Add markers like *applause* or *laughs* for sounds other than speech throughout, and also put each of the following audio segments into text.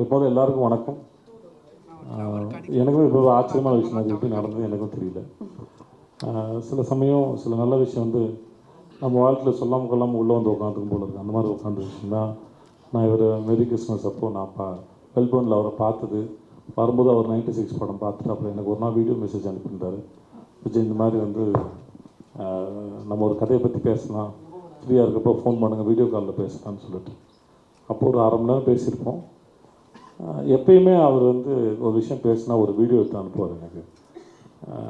இப்போது எல்லாருக்கும் வணக்கம். எனக்கும் இப்போ ஒரு ஆச்சரியமான விஷயம் அது எப்படி நடந்தது எனக்கும் தெரியல. சில சமயம் சில நல்ல விஷயம் வந்து நம்ம வாழ்க்கையில் சொல்லாமல் கொள்ளாமல் உள்ளே வந்து உட்காந்துக்கும் போல இருக்கு. அந்த மாதிரி உட்காந்து விஷயம் தான் நான் இவர் மெரி கிறிஸ்மஸ் அப்போ நான் பா மெல்போர்னில் அவரை பார்த்தது. வரும்போது அவர் நைன்டி சிக்ஸ் படம் பார்த்துட்டு அப்புறம் எனக்கு ஒரு நாள் வீடியோ மெசேஜ் அனுப்பியிருந்தாரு. விஜய் இந்த மாதிரி வந்து நம்ம ஒரு கதையை பற்றி பேசலாம். ஃப்ரீயாக இருக்கப்போ ஃபோன் பண்ணுங்கள் வீடியோ காலில் பேசலாம்னு சொல்லிட்டு. அப்போ ஒரு அரை மணி நேரம் பேசியிருப்போம். எப்பயுமே அவர் வந்து ஒரு விஷயம் பேசினா ஒரு வீடியோ எடுத்து அனுப்புவார் எனக்கு.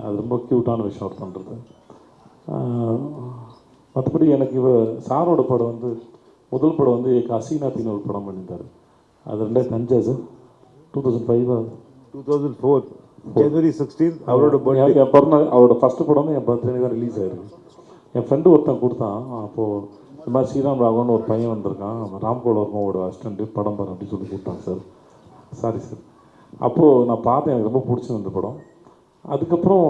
அது ரொம்ப க்யூட்டான விஷயம் அவர் பண்ணுறது மற்றபடி எனக்கு இவ சாரோட படம் வந்து முதல் படம் வந்து ஹசீனாத்தின்னு ஒரு படம் பண்ணியிருந்தார். அது ரெண்டாயிரத்தி அஞ்சா sir two thousand ஃபைவா two thousand four January sixteen அவரோட பர்த்டே என் பிறந்த அவரோட ஃபஸ்ட்டு படம் என் பர்த்டே தான் ரிலீஸ் ஆயிருக்கு. என் ஃப்ரெண்டு ஒருத்தன் கொடுத்தான். அப்போது இந்த மாதிரி ஸ்ரீராம் ராகவன் ஒரு பையன் வந்திருக்கான். ராம்கோல் வர்மாவோட அசிஸ்டண்ட்டு படம் பாரு அப்படின்னு சொல்லி கொடுத்தாங்க சார். சாரி சார் அப்போது நான் பார்த்தேன் எனக்கு ரொம்ப பிடிச்சிருந்த இந்த படம். அதுக்கப்புறம்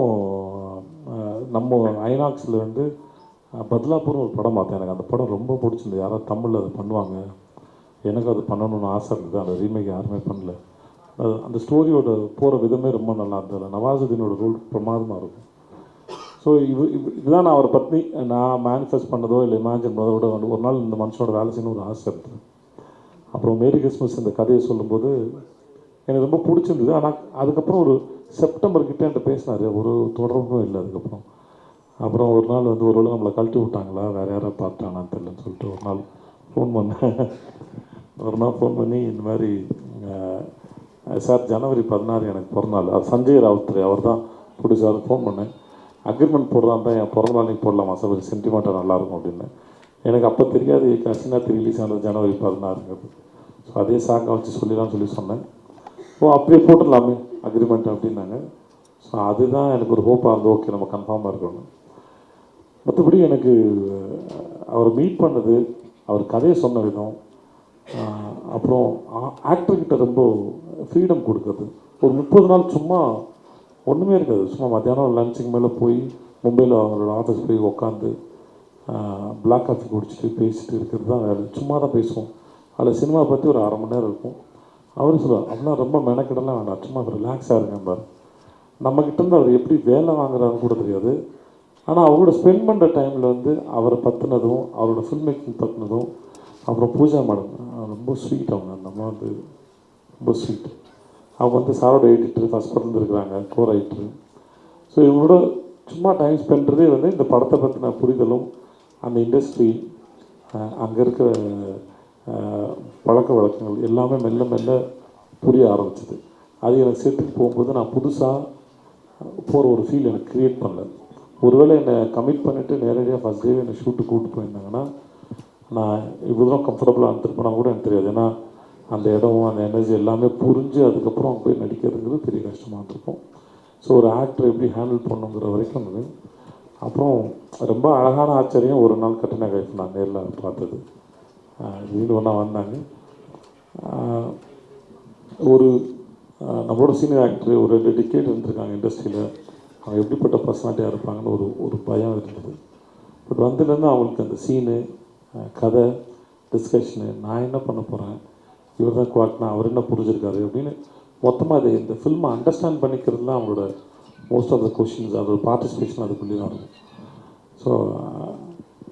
நம்ம ஐநாக்ஸில் வந்து அஹ், ஒரு படம் பார்த்தேன். எனக்கு அந்த படம் ரொம்ப பிடிச்சிருந்தது. யாராவது தமிழில் அதை பண்ணுவாங்க. எனக்கு அது பண்ணணும்னு ஆசை இருந்தது. அந்த ரீமேக் யாருமே பண்ணல. அது அந்த ஸ்டோரியோட போகிற விதமே ரொம்ப நல்லா இருந்தது. நவாசுதீனோட ரோல் பிரமாதமாக இருக்கும். ஸோ இது இது இதுதான் நான் அவரை பற்றி நான் மேனிஃபெஸ்ட் பண்ணதோ இல்லை இமேஜின் பண்ணதோட ஒரு நாள் இந்த மனுஷனோட வேலை செய்யணும்னு ஒரு ஆசை இருந்தது. அப்புறம் மேரி கிறிஸ்மஸ் இந்த கதையை சொல்லும்போது எனக்கு ரொம்ப பிடிச்சிருந்தது. ஆனால் அதுக்கப்புறம் ஒரு செப்டம்பர் கிட்டே என்கிட்ட பேசினார். ஒரு தொடர்பும் இல்லை அதுக்கப்புறம். அப்புறம் ஒரு நாள் வந்து ஒரு வேளை நம்மளை கழட்டி விட்டாங்களா? வேறு யாராவது பார்த்தாங்களான்னு தெரியலன்னு சொல்லிட்டு ஒரு நாள் ஃபோன் பண்ணேன். ஒரு நாள் ஃபோன் பண்ணி இந்த மாதிரி சார் ஜனவரி பதினாறு எனக்கு பிறந்தநாள். அது சஞ்சய் ராவுத்ரே அவர் தான் பிடிச்சாரு ஃபோன் பண்ணேன். அக்ரிமெண்ட் போடுறான் தான் என் பிறந்த நாளைக்கு போடலாமா? சார் ஒரு சென்டிமெண்ட்டாக நல்லாயிருக்கும் அப்படின்னு. எனக்கு அப்போ தெரியாது கசினாத்தி ரிலீஸ் ஆனது ஜனவரி பதினாறுங்கிறது. ஸோ அதே சாக்கை வச்சு சொல்லிடலாம்னு சொல்லி சொன்னேன். ஓ அப்படியே போட்டுடலாமே அக்ரிமெண்ட் அப்படின்னாங்க. ஸோ அதுதான் எனக்கு ஒரு ஹோப்பாக இருந்தது. ஓகே நம்ம கன்ஃபார்மாக இருக்கணும். மற்றபடி எனக்கு அவர் மீட் பண்ணது அவர் கதையை சொன்ன விதம் அப்புறம் ஆக்டர்கிட்ட ரொம்ப ஃப்ரீடம் கொடுக்குறது. ஒரு முப்பது நாள் சும்மா ஒன்றுமே இருக்காது. சும்மா மத்தியானம் லஞ்சுக்கு மேலே போய் மும்பையில் அவங்களோட ஆஃபீஸ் போய் உக்காந்து பிளாக் காஃபி குடிச்சிட்டு பேசிட்டு இருக்கிறது தான் வேலை. சும்மா தான் பேசுவோம். அதில் சினிமா பற்றி ஒரு அரை மணி நேரம் இருக்கும். அவரும் சொல்லுவார் அப்படின்னா ரொம்ப மெனக்கிடலாம் வேண்டாம் சும்மா ரிலாக்ஸாக இருக்கேன் பாரு. நம்மக்கிட்ட இருந்து அவர் எப்படி வேலை வாங்குறாருன்னு கூட தெரியாது. ஆனால் அவரோட ஸ்பெண்ட் பண்ணுற டைமில் வந்து அவரை பற்றினதும் அவரோட ஃபில்ம் மேக்கிங் பற்றினதும் அப்புறம் பூஜா மேடம் ரொம்ப ஸ்வீட் அவங்க. அந்த அம்மா வந்து ரொம்ப ஸ்வீட் அவங்க வந்து சாரோட எடிட்டர் ஃபஸ்ட் படம் இருக்கிறாங்க கோ ரைட்டரு ஸோ இவங்களோட சும்மா டைம் ஸ்பெண்ட்றதே வந்து இந்த படத்தை பற்றின புரிதலும் அந்த இண்டஸ்ட்ரி அங்கே இருக்கிற பழக்க வழக்கங்கள் எல்லாமே மெல்ல மெல்ல புரிய ஆரம்பிச்சது. அது எனக்கு செட்டுக்கு போகும்போது நான் புதுசாக போகிற ஒரு ஃபீல் எனக்கு க்ரியேட் பண்ணல. ஒருவேளை என்னை கமிட் பண்ணிவிட்டு நேரடியாக ஃபஸ்ட் டே என்னை ஷூட்டு கூப்பிட்டு போயிருந்தாங்கன்னா நான் இவ்வளோ தான் கம்ஃபர்டபுளாக இருந்திருப்பேனா கூட எனக்கு தெரியாது. ஏன்னா அந்த இடம் அந்த எனர்ஜி எல்லாமே புரிஞ்சு அதுக்கப்புறம் அவங்க போய் நடிக்கிறதுங்கிறது பெரிய கஷ்டமாக இருந்திருக்கும். ஸோ ஒரு ஆக்டர் எப்படி ஹேண்டில் பண்ணுங்கிற வரைக்கும் இருந்தது. அப்புறம் ரொம்ப அழகான ஆச்சரியம் ஒரு நாள் கட்டின கைஃப் நான் நேரில் பார்த்தது. வீடு ஒன்றா வந்தாங்க. ஒரு நம்மளோட சீனியர் ஆக்டர் ஒரு ரெண்டு டிக்கெட் இருந்திருக்காங்க இண்டஸ்ட்ரியில் அவங்க எப்படிப்பட்ட பர்சனாலிட்டியாக இருப்பாங்கன்னு ஒரு ஒரு பயம் இருந்தது. பட் வந்ததுலேருந்து அவங்களுக்கு அந்த சீனு கதை டிஸ்கஷனு நான் என்ன பண்ண போகிறேன் இவர் தான் குவாட்னா அவர் என்ன புரிஞ்சிருக்காரு அப்படின்னு மொத்தமாக அதை இந்த ஃபில்மை அண்டர்ஸ்டாண்ட் பண்ணிக்கிறதுலாம் அவங்களோட மோஸ்ட் ஆஃப் த கொஷின்ஸ் அதோட பார்ட்டிசிபேஷன் அதுக்குள்ளேயே தான் இருக்கும். ஸோ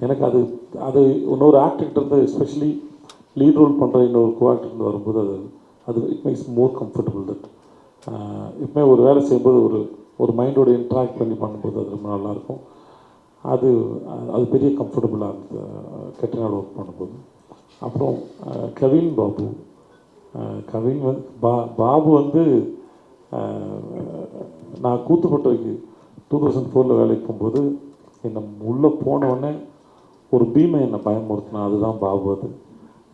எனக்கு அது அது இன்னொரு ஆக்டர்கிட்ட இருந்து எஸ்பெஷலி லீட் ரோல் பண்ணுற இன்னொரு கோ இருந்து வரும்போது அது அது it makes more comfortable that எப்பவுமே ஒரு வேலை செய்யும்போது ஒரு ஒரு மைண்டோட இன்ட்ராக்ட் பண்ணி பண்ணும்போது அது ரொம்ப நல்லாயிருக்கும். அது அது பெரிய கம்ஃபர்டபுளாக இருந்தது கெட்டநாடு ஒர்க் பண்ணும்போது. அப்புறம் கவின் பாபு கவின் வந்து பா பாபு வந்து நான் கூத்துப்பட்டவைக்கு டூ தௌசண்ட் ஃபோரில் வேலைக்கு போகும்போது என்னை உள்ளே போனவுடனே ஒரு பீமை என்னை பயமுறுத்தினா அதுதான் பாபு அது.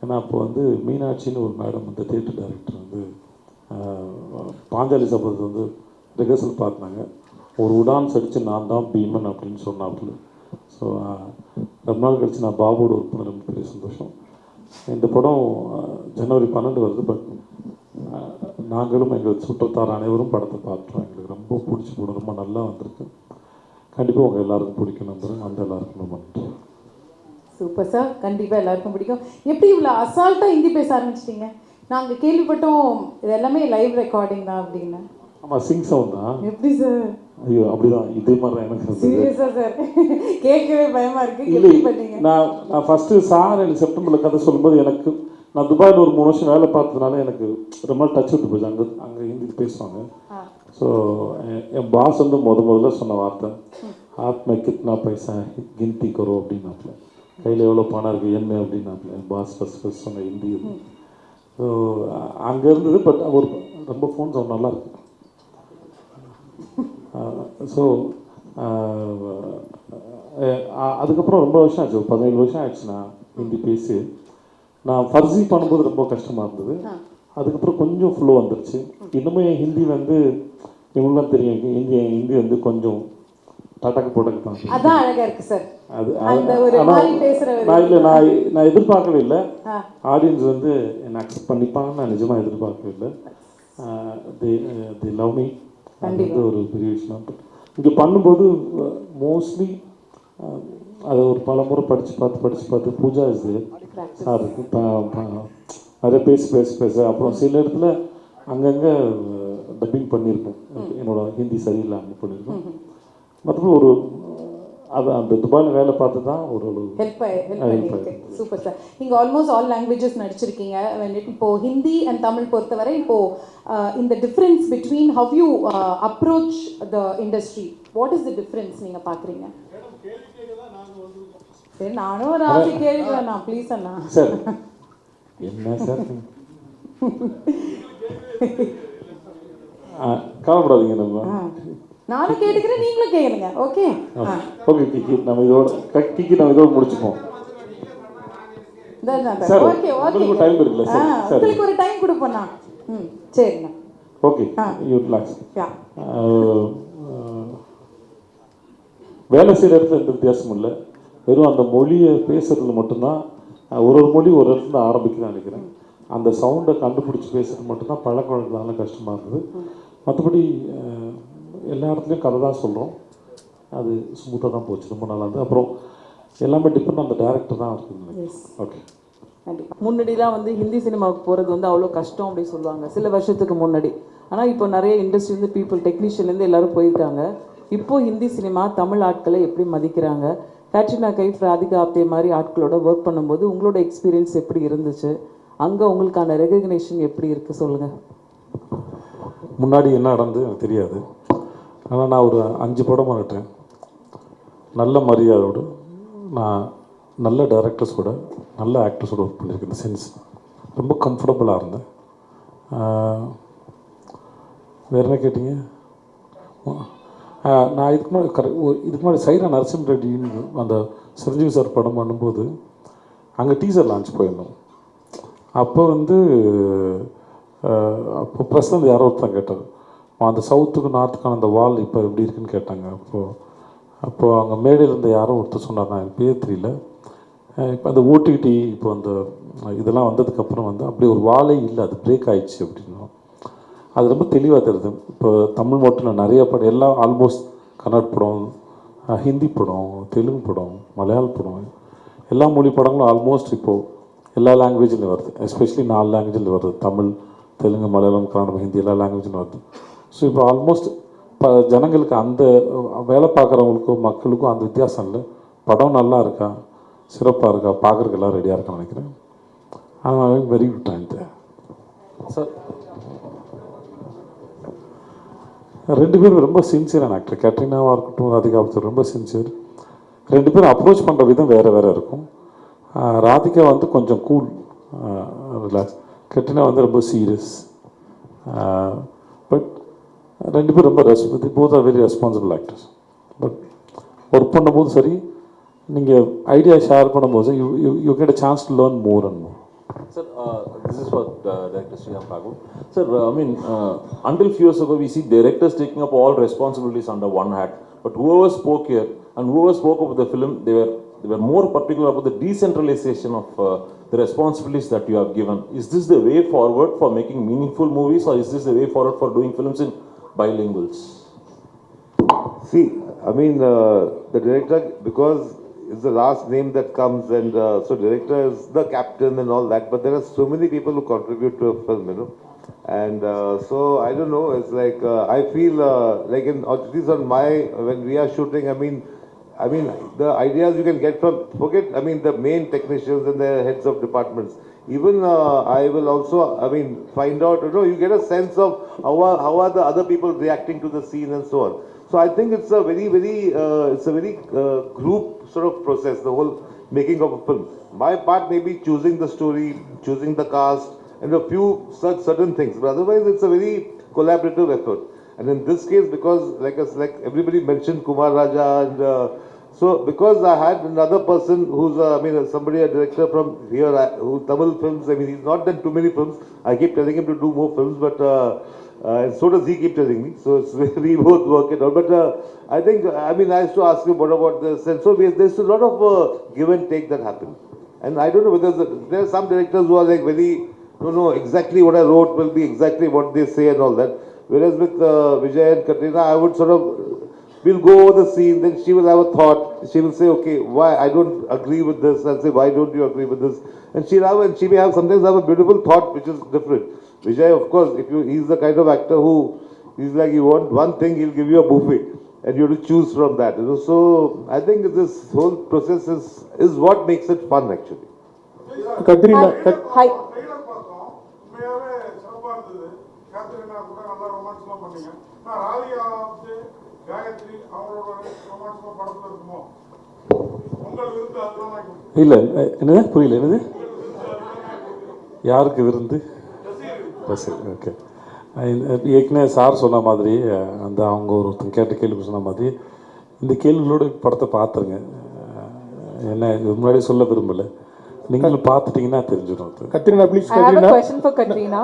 ஏன்னா அப்போ வந்து மீனாட்சின்னு ஒரு மேடம் வந்து தேட்டர் டைரக்டர் வந்து பாஞ்சாலி சபதத்தை வந்து ரிஹர்சல் பார்த்தாங்க. ஒரு உடான் அடித்து நான் தான் பீமன் அப்படின்னு சொன்னாப்புல. ஸோ ரொம்ப நாள் கழிச்சு நான் பாபுவோட ஒர்க் பண்ண ரொம்ப பெரிய சந்தோஷம். இந்த படம் ஜனவரி பன்னெண்டு வருது பட் நாங்களும் எங்கள் சுற்றத்தார் அனைவரும் படத்தை பார்த்துட்டோம். எங்களுக்கு ரொம்ப பிடிச்சி போடும் ரொம்ப நல்லா வந்திருக்கு. கண்டிப்பாக உங்கள் எல்லாருக்கும் பிடிக்கும் நம்புகிறேன் அந்த எல்லாருக்கும் ரொம்ப நன்றி சூப்பர் சார் கண்டிப்பாக எல்லாருக்கும் பிடிக்கும். எப்படி இவ்வளோ அசால்ட்டாக ஹிந்தி பேச ஆரம்பிச்சிட்டீங்க? நாங்க கேள்விப்பட்டோம் இது எல்லாமே லைவ் ரெக்கார்டிங் தான் அப்படின்னு. ஆமாம் சிங் சவுண்ட் தான். எப்படி சார் ஐயோ அப்படிதான். இதே மாதிரி தான் எனக்கு இருந்தது. சீரியஸா சார் கேட்கவே பயமா இருக்கு. இல்லை நான் நான் ஃபஸ்ட்டு சார் எனக்கு செப்டம்பரில் கதை சொல்லும்போது எனக்கு நான் துபாயில் ஒரு மூணு வருஷம் வேலை பார்த்ததுனால எனக்கு ரொம்ப நாள் டச் விட்டு போச்சு. அங்கே அங்கே ஹிந்தி பேசுவாங்க. ஸோ என் பாஸ் வந்து முத முதல்ல சொன்ன வார்த்தை ஹாத் மே கித்னா பைசா கின்தி கரோ அப்படின்னாப்புல. கையில் எவ்வளோ பணம் இருக்குது என்ன அப்படின்னாப்புல என் பாஸ் ஃபஸ்ட் ஃபஸ்ட் சொன்ன ஹிந்தி ஸோ அங்கே இருந்தது பட் ஒரு ரொம்ப ஃபோன் சவுண்ட் நல்லா இருக்கு. ஸோ அதுக்கப்புறம் ரொம்ப வருஷம் ஆச்சு ஒரு பதினேழு வருஷம் ஆயிடுச்சு நான் ஹிந்தி பேசி. நான் ஃபர்ஸி பண்ணும்போது ரொம்ப கஷ்டமாக இருந்தது. அதுக்கப்புறம் கொஞ்சம் ஃப்ளோ வந்துருச்சு. இன்னமும் என் ஹிந்தி வந்து இவங்களாம் தெரியும் ஹிந்தி என் ஹிந்தி வந்து கொஞ்சம் டடக்கு போட்டக்கு தான் அதான் அழகா இருக்கு சார் அது இல்லை நான் நான் எதிர்பார்க்கவே இல்லை. ஆடியன்ஸ் வந்து என்னை அக்செப்ட் பண்ணிப்பாங்கன்னு நான் நிஜமாக எதிர்பார்க்கவே இல்லை. தி தி லவ் மீ அது ஒரு பெரிய விஷயம். இங்கே பண்ணும்போது மோஸ்ட்லி அதை ஒரு பல முறை படித்து பார்த்து படித்து பார்த்து பூஜா இது சார் நிறைய பேசி பேசி பேச. அப்புறம் சில இடத்துல அங்கங்கே டப்பிங் பண்ணியிருக்கோம் என்னோட ஹிந்தி சரியில்லாமல் பண்ணியிருக்கோம். மற்றபடி ஒரு அது அந்த துபாயில் வேலை பார்த்து தான் ஒரு ஹெல்ப் ஹெல்ப் பண்ணிருக்கு சூப்பர் சார் நீங்க ஆல்மோஸ்ட் ஆல் லாங்குவேஜஸ் நடிச்சிருக்கீங்க. இப்போ ஹிந்தி அண்ட் தமிழ் பொறுத்தவரை இப்போ uh, இந்த difference between how you approach the industry what is the difference நீங்க பாக்குறீங்க? சரி நானும் ஒரு ஆசை கேள்விக்கிறேன் நான் ப்ளீஸ் அண்ணா. சார் என்ன சார்? *laughs* கவலைப்படாதீங்க நம்ம. நானும் கேட்டுக்கிறேன் நீங்களும் கேளுங்க. ஓகே ஓகே கிக்கி நம்ம இதோட க- கிக்கி நம்ம இதோட முடிச்சுப்போம். சார், ஓகே ஓகே உங்களுக்கு time இருக்குல்ல, சார், சார். உங்களுக்கு ஒரு டைம் கொடுப்போண்ணா ம் சரிண்ணா ஓகே யூ. ரிலாக்ஸ் வேலை செய்கிற இடத்துல எந்த வித்தியாசமும் இல்லை. வெறும் அந்த மொழியை பேசுறதுல மட்டும்தான் ஒரு ஒரு மொழி ஒரு இடத்துல ஆரம்பிக்குதுன்னு நினைக்கிறேன். அந்த சவுண்டை கண்டுபிடிச்சி பேசுறது மட்டும்தான் பழக்க வழக்கத்தால கஷ்டமாக இருந்தது மற்றபடி எல்லா இடத்துலையும் கதை தான் சொல்கிறோம் அது ஸ்மூத்தாக தான் போச்சு. ரொம்ப நல்லா அப்புறம் எல்லாமே டிபெண்ட் அந்த டேரக்டர் தான் நினைக்கிறேன். ஓகே முன்னாடிலாம் வந்து ஹிந்தி சினிமாவுக்கு போகிறது வந்து அவ்வளோ கஷ்டம் அப்படின்னு சொல்லுவாங்க. சில வருஷத்துக்கு முன்னாடி. ஆனால் இப்போ நிறைய இண்டஸ்ட்ரிலேருந்து பீப்புள் டெக்னீஷியன்லேருந்து எல்லாரும் போயிருக்காங்க. இப்போ ஹிந்தி சினிமா தமிழ் ஆட்களை எப்படி மதிக்கிறாங்க? கேட்ரினா கைஃப் ராதிகா ஆப்தே மாதிரி ஆட்களோட ஒர்க் பண்ணும்போது உங்களோட எக்ஸ்பீரியன்ஸ் எப்படி இருந்துச்சு? அங்கே உங்களுக்கான ரெகக்னேஷன் எப்படி இருக்குது சொல்லுங்கள் முன்னாடி என்ன நடந்தது எனக்கு தெரியாது. ஆனால் நான் ஒரு அஞ்சு படம் பண்ணிட்டேன். நல்ல மரியாதையோடு நான் நல்ல டேரக்டர்ஸோட நல்ல ஆக்டர்ஸோட ஒர்க் பண்ணியிருக்கேன் இந்த சென்ஸ் ரொம்ப கம்ஃபர்டபுளாக இருந்தேன். வேறு வேற என்ன கேட்டீங்க? நான் இதுக்கு முன்னாடி கரெக்ட் இதுக்கு முன்னாடி சைரா நரசிம்ம ரெட்டின்னு அந்த சிரஞ்சீவி சார் படம் பண்ணும்போது அங்கே டீசர் லான்ச் போயிருந்தோம். அப்போ வந்து அப்போ ப்ரெஸ் வந்து யாரோ ஒருத்தன் கேட்டார். அந்த சவுத்துக்கு நார்த்துக்கான அந்த வால் இப்போ எப்படி இருக்குன்னு கேட்டாங்க. அப்போது அப்போது அங்கே மேடையில் இருந்த யாரும் ஒருத்தர் சொன்னார் நான் பேர் தெரியல. இப்போ அந்த ஓடிடி இப்போ அந்த இதெல்லாம் வந்ததுக்கப்புறம் வந்து அப்படி ஒரு வாலே இல்லை அது பிரேக் ஆயிடுச்சு அப்படின்னா. அது ரொம்ப தெளிவாக தெரியுது. இப்போ தமிழ் மட்டும் நிறைய படம் எல்லாம் ஆல்மோஸ்ட் கன்னட படம் ஹிந்தி படம் தெலுங்கு படம் மலையாள படம் எல்லா மொழி படங்களும் ஆல்மோஸ்ட் இப்போது எல்லா லாங்குவேஜ்லையும் வருது. எஸ்பெஷலி நாலு லாங்குவேஜில் வருது. தமிழ் தெலுங்கு மலையாளம் கன்னடம் ஹிந்தி எல்லா லாங்குவேஜிலும் வருது. ஸோ இப்போ ஆல்மோஸ்ட் இப்போ ஜனங்களுக்கு அந்த வேலை பார்க்குறவங்களுக்கும் மக்களுக்கும் அந்த வித்தியாசம் இல்லை. படம் நல்லா இருக்கா? சிறப்பாக இருக்கா? பார்க்குறதுக்கு எல்லாம் ரெடியாக இருக்கான்னு நினைக்கிறேன். ஆனால் வெரி குட் டைம் சார் ரெண்டு பேரும் ரொம்ப சின்சியரான ஆக்டர் கேட்ரினாவாக இருக்கட்டும் ராதிகா ஆப்தர் ரொம்ப சின்சியர் ரெண்டு பேரும் அப்ரோச் பண்ணுற விதம் வேறு வேறு இருக்கும். ராதிகா வந்து கொஞ்சம் கூல் ரிலாக்ஸ் கேட்ரினா வந்து ரொம்ப சீரியஸ் பட் ரெண்டு பேரும் ரொம்ப ரெஸ் both are very responsible actors but work பண்ணும்போது சரி நீங்கள் ஐடியா ஷேர் பண்ணும்போது you you you get a chance to learn more and more Sir, uh, this is for uh, Director Sriram Raghav. Sir, uh, I mean, uh, until few years ago, we see directors taking up all responsibilities under one hat. But whoever spoke here and whoever spoke about the film, they were they were more particular about the decentralization of uh, the responsibilities that you have given. Is this the way forward for making meaningful movies, or is this the way forward for doing films in bilinguals? See, I mean, uh, the director, because it's the last name that comes, and uh, so director is the captain and all that. But there are so many people who contribute to a film, you know. And uh, so I don't know. It's like uh, I feel uh, like in at least on my when we are shooting. I mean, I mean the ideas you can get from forget. I mean the main technicians and the heads of departments. Even uh, I will also. I mean find out. You know, you get a sense of how are, how are the other people reacting to the scene and so on. So I think it's a very very uh, it's a very uh, group sort of process. The whole making of a film. My part may be choosing the story, choosing the cast and a few such certain things. But otherwise, it's a very collaborative effort. And in this case, because like us, like everybody mentioned Kumar Raja, and uh, so because I had another person who's uh, I mean somebody a director from here uh, who Tamil films. I mean he's not done too many films. I keep telling him to do more films, but. Uh, uh, and so does he keep telling me. So it's we both work it out. But uh, I think I mean I used to ask him what about this, and so we, there's a lot of uh, give and take that happens. And I don't know whether the, there are some directors who are like very no, no, exactly what I wrote will be exactly what they say and all that. Whereas with uh, Vijay and Katrina, I would sort of, we'll go over the scene, then she will have a thought. She will say, okay, why I don't agree with this. I'll say, why don't you agree with this? And she'll have, and she may have sometimes have a beautiful thought which is different. Vijay, of course, if you, he's the kind of actor who, he's like, you want one thing, he'll give you a buffet. And you have to choose from that. You know? So I think this whole process is, is what makes it fun actually. Katrina hi trailer பார்த்தோம் உண்மையாவே சிறப்பா இருந்தது Katerina கூட நல்லா ரொமான்ஸ்லாம் பண்ணீங்க நான் ராதிகா வந்து Gayathri படத்துல இருக்குமோ? இல்லை என்னது? புரியல என்னது? யாருக்கு விருந்து? ஓகே. ஏற்கனவே சார் சொன்ன மாதிரி அந்த அவங்க ஒருத்தங்க கேட்ட கேள்வி சொன்ன மாதிரி இந்த கேள்விகளோட படத்தை பார்த்துருங்க என்ன இது முன்னாடி சொல்ல விரும்பல. நீங்களும் பார்த்துட்டீங்கன்னா தெரிஞ்சிடும் Katrina please Katrina.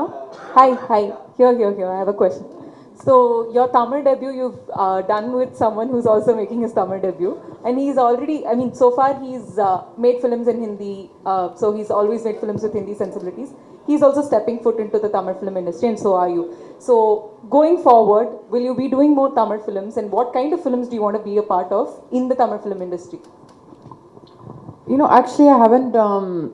hi. Here, here, here. I have a question. So, your Tamil debut you've uh, done with someone who's also making his Tamil debut, and he's already. I mean, so far he's uh, made films in Hindi. Uh, so he's always made films with Hindi sensibilities. He's also stepping foot into the Tamil film industry, and so are you. So, going forward, will you be doing more Tamil films, and what kind of films do you want to be a part of in the Tamil film industry? You know, actually, I haven't um,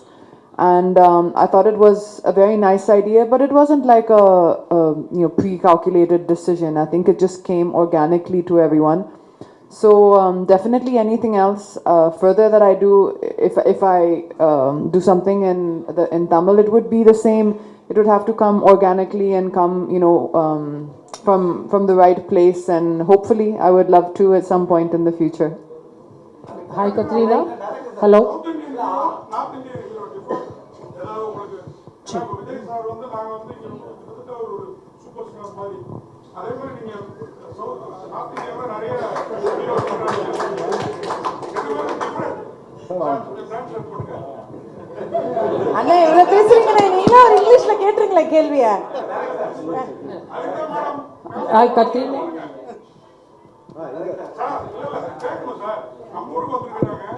and um, I thought it was a very nice idea, but it wasn't like a, a you know pre-calculated decision. I think it just came organically to everyone. So um, definitely anything else uh, further that I do, if if I um, do something in the in Tamil, it would be the same. It would have to come organically and come you know um, from from the right place, and hopefully I would love to at some point in the future. Hi Katrina. Hello. இப்ப Vijay sir வந்து நாங்க வந்து கிட்டத்தட்ட ஒரு super star மாதிரி அதே நீங்க north இந்தியாவில் நிறைய அண்ணா பேசுறீங்கண்ணே ஒரு இங்கிலீஷ்ல கேள்வியை.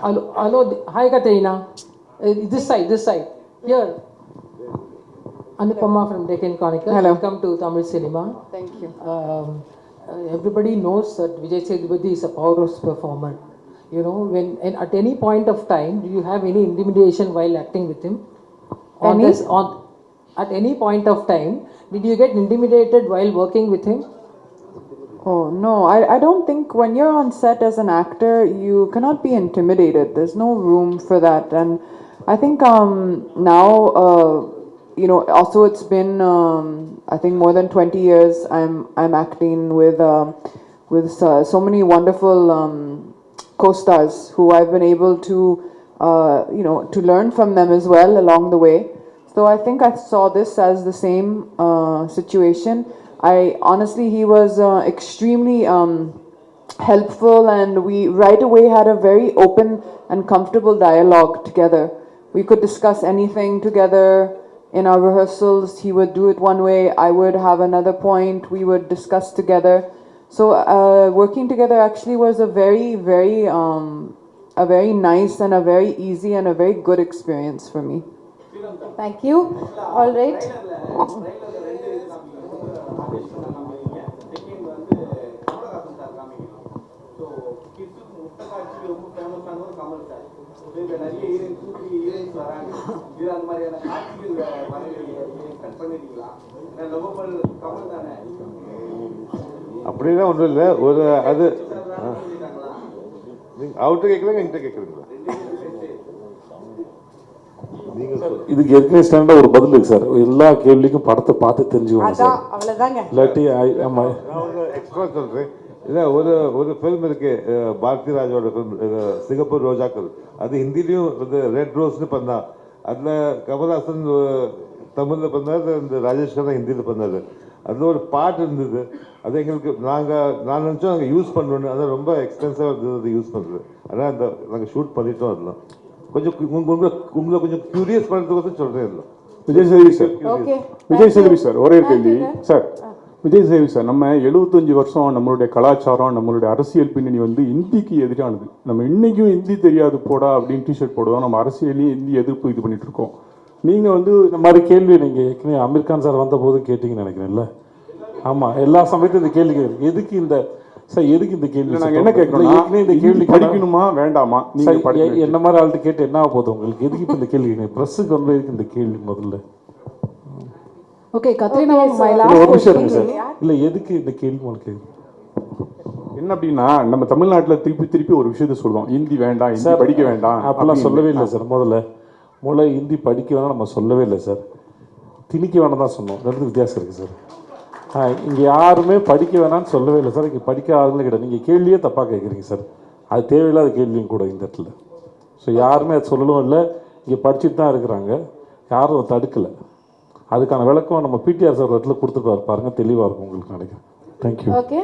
Hello. Hi Katrina. Uh, this side. This side. Here. Anupama from Deccan Chronicle. Hello. Welcome to Tamil cinema. Thank you. Um, uh, everybody knows that Vijay Sethupathi is a powerhouse performer. You know, when and at any point of time, do you have any intimidation while acting with him? On Any? this, on at any point of time, did you get intimidated while working with him? Oh, no, I, I don't think when you're on set as an actor, you cannot be intimidated. There's no room for that. And I think um, now, uh, you know, also it's been, um, I think, more than 20 years I'm, I'm acting with, um with uh, so many wonderful um, co stars who I've been able to, uh, you know, to learn from them as well along the way. So I think I saw this as the same uh, situation. I honestly, he was uh, extremely um, helpful, and we right away had a very open and comfortable dialogue together. We could discuss anything together in our rehearsals. He would do it one way, I would have another point, we would discuss together. So, uh, working together actually was a very, very, um, a very nice and a very easy and a very good experience for me. Thank you. All right. அப்படிலாம் ஒன்றும் இல்லை. ஒரு அது ஆ. நீங்க அவர்கிட்ட கேட்குறாங்க என்கிட்ட கேட்குறீங்களா? நீங்கள் இதுக்கு ஏற்கனவே ஸ்டாண்டர்டாக ஒரு பதில் இருக்கு சார் எல்லா கேள்விக்கும் படத்தை பார்த்து தெரிஞ்சுக்கோங்க சார் இல்லாட்டி I- ஆமா. நான் ஒரு எக்ஸ்ட்ரா சொல்கிறேன் இல்லை ஒரு ஒரு ஃபில்ம் இருக்கு பாரதி ராஜோட ஃபில்ம் சிங்கப்பூர் ரோஜாக்கள். அது ஹிந்திலையும் இது ரெட் ரோஸ்னு பண்ணா அதில் கமல்ஹாசன் தமிழில் பண்ணார் இந்த ராஜேஷ் கண்ணா ஹிந்தியில் பண்ணார். அதில் ஒரு பாட்டு இருந்தது. அது எங்களுக்கு நாங்கள் நான் நினச்சோம் நாங்கள் யூஸ் பண்ணணும்னு. அது ரொம்ப எக்ஸ்பென்சிவாக இருந்தது அது யூஸ் பண்ணுறது ஆனால் அந்த நாங்கள் ஷூட் பண்ணிட்டோம் அதெல்லாம். கொஞ்சம் உங்களை உங்களை கொஞ்சம் க்யூரியஸ் பண்ணுறதுக்கு சொல்கிறேன் இல்லை Vijay Savi sir. Okay Vijay Savi sir ஒரே ஒரு கேள்வி. சார் விஜய் சேவி சார் நம்ம எழுபத்தஞ்சு வருஷம் நம்மளுடைய கலாச்சாரம் நம்மளுடைய அரசியல் பின்னணி வந்து இந்திக்கு எதிரானது. நம்ம இன்னைக்கும் இந்தி தெரியாது போடா அப்படின்னு டிஷர்ட் போடுவோம் நம்ம அரசியலையும் இந்தி எதிர்ப்பு இது பண்ணிட்டு இருக்கோம். நீங்க வந்து இந்த மாதிரி கேள்வி நீங்கள் ஏற்கனவே அமீர் கான் சார் வந்தபோது கேட்டீங்கன்னு நினைக்கிறேன்ல. ஆமாம் எல்லா சமயத்தும் இந்த கேள்வி எதுக்கு இந்த சார் எதுக்கு இந்த கேள்வி? நாங்க என்ன ஏற்கனவே இந்த கேள்வி படிக்கணுமா வேண்டாமா? நீங்க சார், படிக்கணும். எ- என்ன மாதிரி ஆள்கிட்ட கேட்டு என்ன ஆக போகுது உங்களுக்கு? எதுக்கு இப்போ இந்த கேள்வி? ப்ரெஸ்ஸுக்கு வந்து எதுக்கு இந்த கேள்வி முதல்ல. Okay, Katrina, my இல்ல, last ஒரு நிமிஷம் இருங்க. சார் இல்லை எதுக்கு இந்த கேள்வி உங்களுக்கு என்ன அப்படின்னா நம்ம தமிழ்நாட்டுல திருப்பி திருப்பி ஒரு விஷயத்த சொல்லுவோம் இந்தி வேண்டாம் இந்தி சார் படிக்க வேண்டாம் அப்படிலாம். சொல்லவே இல்லை சார் முதல்ல. முதல்ல ஹிந்தி படிக்க வேணாம் நம்ம சொல்லவே இல்லை சார். திணிக்க வேணாம் தான் சொன்னோம். ரெண்டு வித்தியாசம் இருக்குது சார். ஆ இங்கே யாருமே படிக்க வேணாம்னு சொல்லவே இல்லை சார். இங்கே படிக்க ஆளுங்களே கிடையாது. நீங்கள் கேள்வியே தப்பாக கேட்குறீங்க சார். அது தேவையில்லாத கேள்வியும் கூட இந்த இடத்துல. ஸோ யாருமே அது சொல்லவும் இல்லை. இங்கே படிச்சுட்டு தான் இருக்கிறாங்க. யாரும் தடுக்கலை. அதுக்கான விளக்கம் நம்ம பிடிஆர் சார் இடத்துல கொடுத்துட்டு பாருங்க தெளிவாக இருக்கும் உங்களுக்கு நினைக்கிறேன். Thank you okay